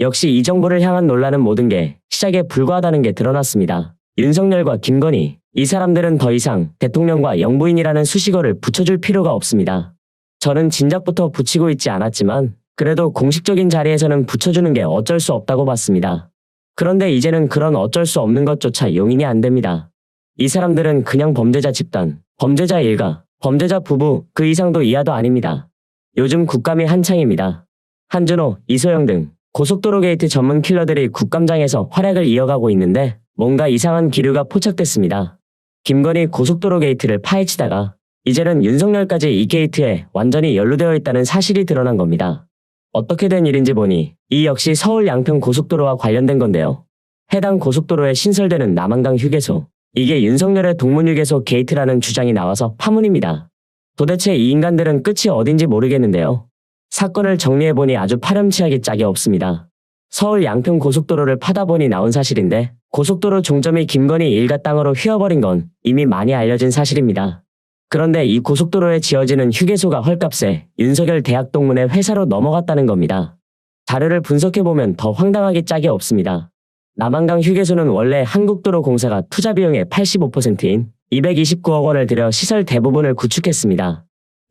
역시 이 정부를 향한 논란은 모든 게 시작에 불과하다는 게 드러났습니다. 윤석열과 김건희, 이 사람들은 더 이상 대통령과 영부인이라는 수식어를 붙여줄 필요가 없습니다. 저는 진작부터 붙이고 있지 않았지만 그래도 공식적인 자리에서는 붙여주는 게 어쩔 수 없다고 봤습니다. 그런데 이제는 그런 어쩔 수 없는 것조차 용인이 안 됩니다. 이 사람들은 그냥 범죄자 집단, 범죄자 일가, 범죄자 부부 그 이상도 이하도 아닙니다. 요즘 국감이 한창입니다. 한준호, 이소영 등 고속도로 게이트 전문 킬러들이 국감장에서 활약을 이어가고 있는데 뭔가 이상한 기류가 포착됐습니다. 김건희 고속도로 게이트를 파헤치다가 이제는 윤석열까지 이 게이트에 완전히 연루되어 있다는 사실이 드러난 겁니다. 어떻게 된 일인지 보니 이 역시 서울 양평 고속도로와 관련된 건데요. 해당 고속도로에 신설되는 남한강 휴게소. 이게 윤석열의 동문휴게소 게이트라는 주장이 나와서 파문입니다. 도대체 이 인간들은 끝이 어딘지 모르겠는데요. 사건을 정리해보니 아주 파렴치하게 짝이 없습니다. 서울 양평 고속도로를 파다 보니 나온 사실인데 고속도로 종점이 김건희 일가 땅으로 휘어버린 건 이미 많이 알려진 사실입니다. 그런데 이 고속도로에 지어지는 휴게소가 헐값에 윤석열 대학 동문의 회사로 넘어갔다는 겁니다. 자료를 분석해보면 더 황당하게 짝이 없습니다. 남한강 휴게소는 원래 한국도로공사가 투자 비용의 85%인 229억 원을 들여 시설 대부분을 구축했습니다.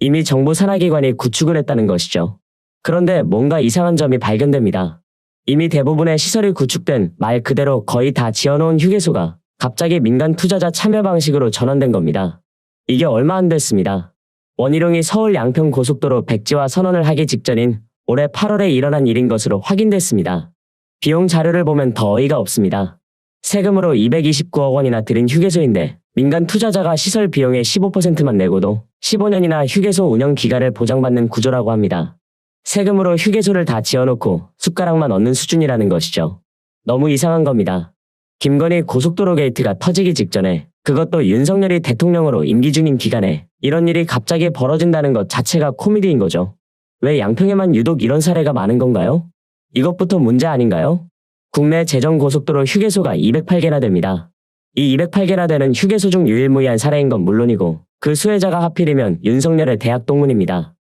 이미 정부 산하기관이 구축을 했다는 것이죠. 그런데 뭔가 이상한 점이 발견됩니다. 이미 대부분의 시설이 구축된 말 그대로 거의 다 지어놓은 휴게소가 갑자기 민간 투자자 참여 방식으로 전환된 겁니다. 이게 얼마 안 됐습니다. 원희룡이 서울 양평 고속도로 백지화 선언을 하기 직전인 올해 8월에 일어난 일인 것으로 확인됐습니다. 비용 자료를 보면 더 어이가 없습니다. 세금으로 229억 원이나 들인 휴게소인데 민간 투자자가 시설 비용의 15%만 내고도 15년이나 휴게소 운영 기간을 보장받는 구조라고 합니다. 세금으로 휴게소를 다 지어놓고 숟가락만 얻는 수준이라는 것이죠. 너무 이상한 겁니다. 김건희 고속도로 게이트가 터지기 직전에 그것도 윤석열이 대통령으로 임기 중인 기간에 이런 일이 갑자기 벌어진다는 것 자체가 코미디인 거죠. 왜 양평에만 유독 이런 사례가 많은 건가요? 이것부터 문제 아닌가요? 국내 재정고속도로 휴게소가 208개나 됩니다. 이 208개나 되는 휴게소 중 유일무이한 사례인 건 물론이고 그 수혜자가 하필이면 윤석열의 대학 동문입니다.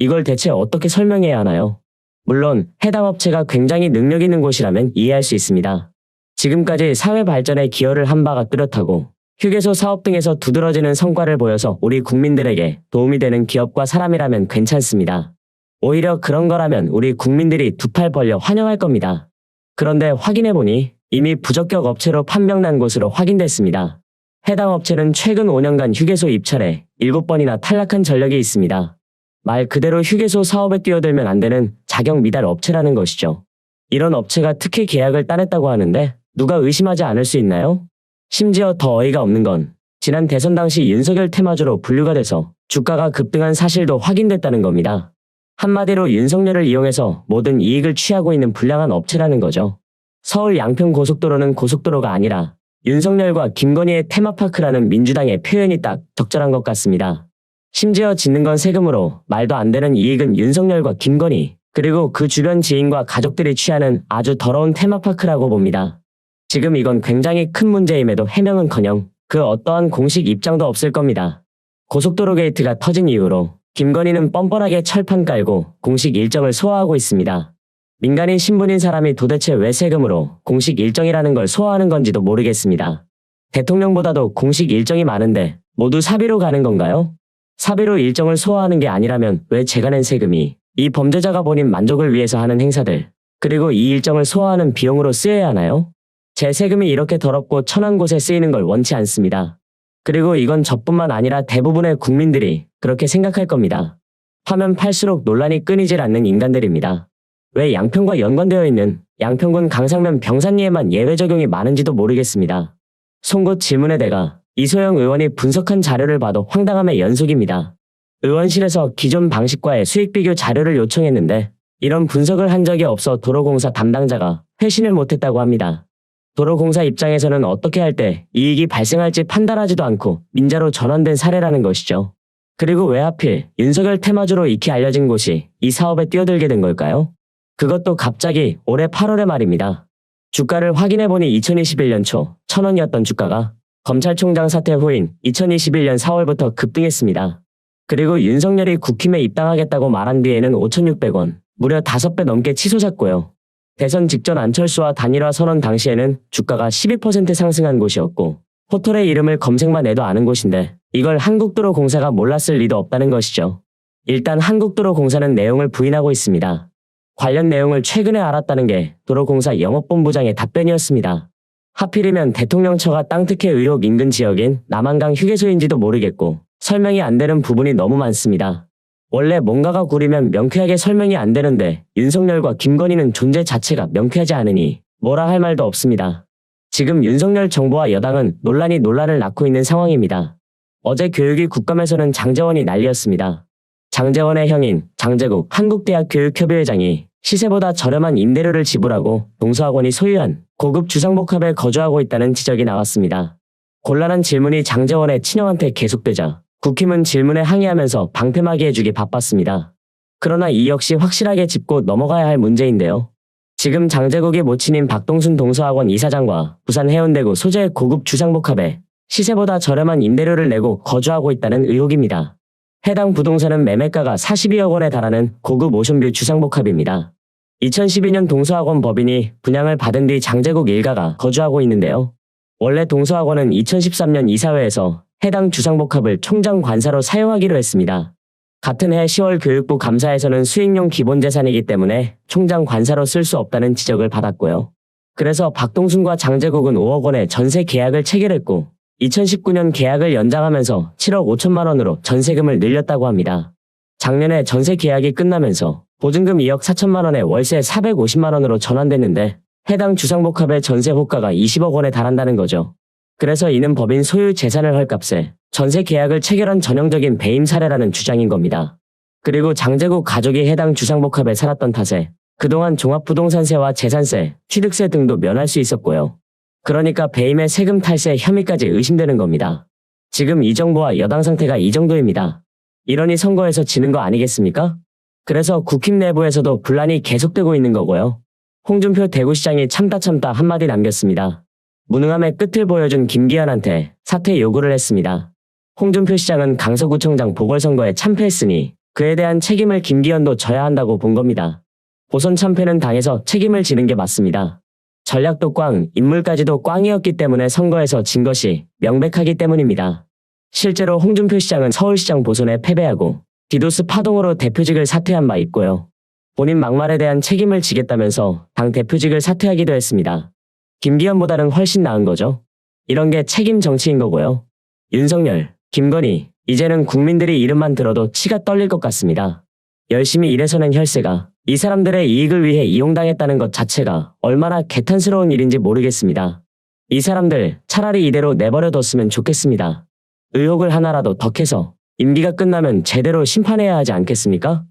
이걸 대체 어떻게 설명해야 하나요? 물론 해당 업체가 굉장히 능력 있는 곳이라면 이해할 수 있습니다. 지금까지 사회 발전에 기여를 한 바가 뚜렷하고 휴게소 사업 등에서 두드러지는 성과를 보여서 우리 국민들에게 도움이 되는 기업과 사람이라면 괜찮습니다. 오히려 그런 거라면 우리 국민들이 두 팔 벌려 환영할 겁니다. 그런데 확인해보니 이미 부적격 업체로 판명난 것으로 확인됐습니다. 해당 업체는 최근 5년간 휴게소 입찰에 7번이나 탈락한 전력이 있습니다. 말 그대로 휴게소 사업에 뛰어들면 안 되는 자격 미달 업체라는 것이죠. 이런 업체가 특혜 계약을 따냈다고 하는데 누가 의심하지 않을 수 있나요? 심지어 더 어이가 없는 건 지난 대선 당시 윤석열 테마주로 분류가 돼서 주가가 급등한 사실도 확인됐다는 겁니다. 한마디로 윤석열을 이용해서 모든 이익을 취하고 있는 불량한 업체라는 거죠. 서울 양평 고속도로는 고속도로가 아니라 윤석열과 김건희의 테마파크라는 민주당의 표현이 딱 적절한 것 같습니다. 심지어 짓는 건 세금으로 말도 안 되는 이익은 윤석열과 김건희 그리고 그 주변 지인과 가족들이 취하는 아주 더러운 테마파크라고 봅니다. 지금 이건 굉장히 큰 문제임에도 해명은커녕 그 어떠한 공식 입장도 없을 겁니다. 고속도로 게이트가 터진 이후로 김건희는 뻔뻔하게 철판 깔고 공식 일정을 소화하고 있습니다. 민간인 신분인 사람이 도대체 왜 세금으로 공식 일정이라는 걸 소화하는 건지도 모르겠습니다. 대통령보다도 공식 일정이 많은데 모두 사비로 가는 건가요? 사비로 일정을 소화하는 게 아니라면 왜 제가 낸 세금이 이 범죄자가 본인 만족을 위해서 하는 행사들 그리고 이 일정을 소화하는 비용으로 쓰여야 하나요? 제 세금이 이렇게 더럽고 천한 곳에 쓰이는 걸 원치 않습니다. 그리고 이건 저뿐만 아니라 대부분의 국민들이 그렇게 생각할 겁니다. 파면 팔수록 논란이 끊이질 않는 인간들입니다. 왜 양평과 연관되어 있는 양평군 강상면 병산리에만 예외 적용이 많은지도 모르겠습니다. 송곳 질문에 대가 이소영 의원이 분석한 자료를 봐도 황당함의 연속입니다. 의원실에서 기존 방식과의 수익 비교 자료를 요청했는데 이런 분석을 한 적이 없어 도로공사 담당자가 회신을 못했다고 합니다. 도로공사 입장에서는 어떻게 할 때 이익이 발생할지 판단하지도 않고 민자로 전환된 사례라는 것이죠. 그리고 왜 하필 윤석열 테마주로 익히 알려진 곳이 이 사업에 뛰어들게 된 걸까요? 그것도 갑자기 올해 8월의 말입니다. 주가를 확인해보니 2021년 초 1000원이었던 주가가 검찰총장 사퇴 후인 2021년 4월부터 급등했습니다. 그리고 윤석열이 국힘에 입당하겠다고 말한 뒤에는 5,600원, 무려 5배 넘게 치솟았고요. 대선 직전 안철수와 단일화 선언 당시에는 주가가 12% 상승한 곳이었고 포털의 이름을 검색만 해도 아는 곳인데 이걸 한국도로공사가 몰랐을 리도 없다는 것이죠. 일단 한국도로공사는 내용을 부인하고 있습니다. 관련 내용을 최근에 알았다는 게 도로공사 영업본부장의 답변이었습니다. 하필이면 대통령 처가 땅 특혜 의혹 인근 지역인 남한강 휴게소인지도 모르겠고 설명이 안 되는 부분이 너무 많습니다. 원래 뭔가가 구리면 명쾌하게 설명이 안 되는데 윤석열과 김건희는 존재 자체가 명쾌하지 않으니 뭐라 할 말도 없습니다. 지금 윤석열 정부와 여당은 논란이 논란을 낳고 있는 상황입니다. 어제 교육위 국감에서는 장재원이 난리였습니다. 장재원의 형인 장재국 한국대학 교육협의회장이 시세보다 저렴한 임대료를 지불하고 동서학원이 소유한 고급 주상복합에 거주하고 있다는 지적이 나왔습니다. 곤란한 질문이 장재원의 친형한테 계속되자 국힘은 질문에 항의하면서 방패막이 해주기 바빴습니다. 그러나 이 역시 확실하게 짚고 넘어가야 할 문제인데요. 지금 장재국의 모친인 박동순 동서학원 이사장과 부산 해운대구 소재 고급 주상복합에 시세보다 저렴한 임대료를 내고 거주하고 있다는 의혹입니다. 해당 부동산은 매매가가 42억 원에 달하는 고급 오션뷰 주상복합입니다. 2012년 동서학원 법인이 분양을 받은 뒤 장재국 일가가 거주하고 있는데요. 원래 동서학원은 2013년 이사회에서 해당 주상복합을 총장 관사로 사용하기로 했습니다. 같은 해 10월 교육부 감사에서는 수익용 기본재산이기 때문에 총장 관사로 쓸 수 없다는 지적을 받았고요. 그래서 박동순과 장재국은 5억 원의 전세 계약을 체결했고 2019년 계약을 연장하면서 7억 5천만 원으로 전세금을 늘렸다고 합니다. 작년에 전세 계약이 끝나면서 보증금 2억 4천만 원에 월세 450만 원으로 전환됐는데 해당 주상복합의 전세 호가가 20억 원에 달한다는 거죠. 그래서 이는 법인 소유 재산을 헐값에 전세 계약을 체결한 전형적인 배임 사례라는 주장인 겁니다. 그리고 장재국 가족이 해당 주상복합에 살았던 탓에 그동안 종합부동산세와 재산세, 취득세 등도 면할 수 있었고요. 그러니까 배임의 세금 탈세 혐의까지 의심되는 겁니다. 지금 이 정부와 여당 상태가 이 정도입니다. 이러니 선거에서 지는 거 아니겠습니까? 그래서 국힘 내부에서도 분란이 계속되고 있는 거고요. 홍준표 대구시장이 참다 참다 한마디 남겼습니다. 무능함의 끝을 보여준 김기현한테 사퇴 요구를 했습니다. 홍준표 시장은 강서구청장 보궐선거에 참패했으니 그에 대한 책임을 김기현도 져야 한다고 본 겁니다. 보선 참패는 당해서 책임을 지는 게 맞습니다. 전략도 꽝, 인물까지도 꽝이었기 때문에 선거에서 진 것이 명백하기 때문입니다. 실제로 홍준표 시장은 서울시장 보선에 패배하고 디도스 파동으로 대표직을 사퇴한 바 있고요. 본인 막말에 대한 책임을 지겠다면서 당 대표직을 사퇴하기도 했습니다. 김기현보다는 훨씬 나은 거죠. 이런 게 책임 정치인 거고요. 윤석열, 김건희, 이제는 국민들이 이름만 들어도 치가 떨릴 것 같습니다. 열심히 일해서는 혈세가 이 사람들의 이익을 위해 이용당했다는 것 자체가 얼마나 개탄스러운 일인지 모르겠습니다. 이 사람들 차라리 이대로 내버려뒀으면 좋겠습니다. 의혹을 하나라도 더 캐서 임기가 끝나면 제대로 심판해야 하지 않겠습니까?